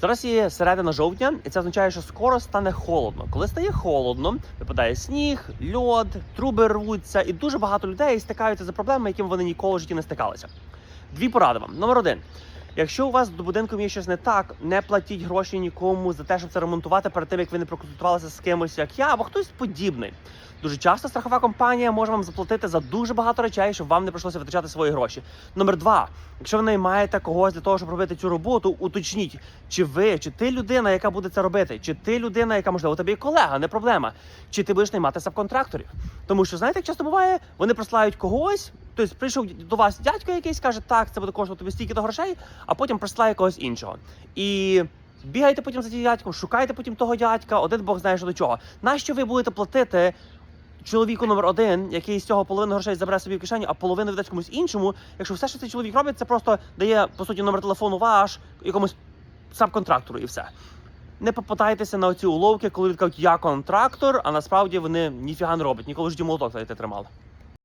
Зараз є середина жовтня, і це означає, що скоро стане холодно. Коли стає холодно, випадає сніг, льод, труби рвуться, і дуже багато людей стикаються за проблемами, якими вони ніколи в житті не стикалися. Дві поради вам. Номер один. Якщо у вас до будинку є щось не так, не платіть гроші нікому за те, щоб це ремонтувати перед тим, як ви не проконсультувалися з кимось, як я або хтось подібний. Дуже часто страхова компанія може вам заплатити за дуже багато речей, щоб вам не прийшлося витрачати свої гроші. Номер два, якщо ви наймаєте когось для того, щоб робити цю роботу, уточніть, чи ви, чи ти людина, яка буде це робити, чи ти людина, яка можливо є колега, не проблема, чи ти будеш наймати сабконтракторів. Тому що знаєте, як часто буває, вони прислають когось. Тобто прийшов до вас дядько якийсь, каже, так, це буде коштувати тобі стільки то грошей, а потім прислає когось іншого. І бігайте потім за тим дядьком, шукайте потім того дядька, один Бог знає, що до чого. Нащо ви будете платити чоловіку номер один, який з цього половину грошей забере собі в кишеню, а половину віддасть комусь іншому, якщо все, що цей чоловік робить, це просто дає по суті номер телефону ваш якомусь сабконтрактору і все. Не попадайтеся на оці уловки, коли кажуть, я контрактор, а насправді вони ніфіга не роблять. Ніколи житті молоток навіть не тримали.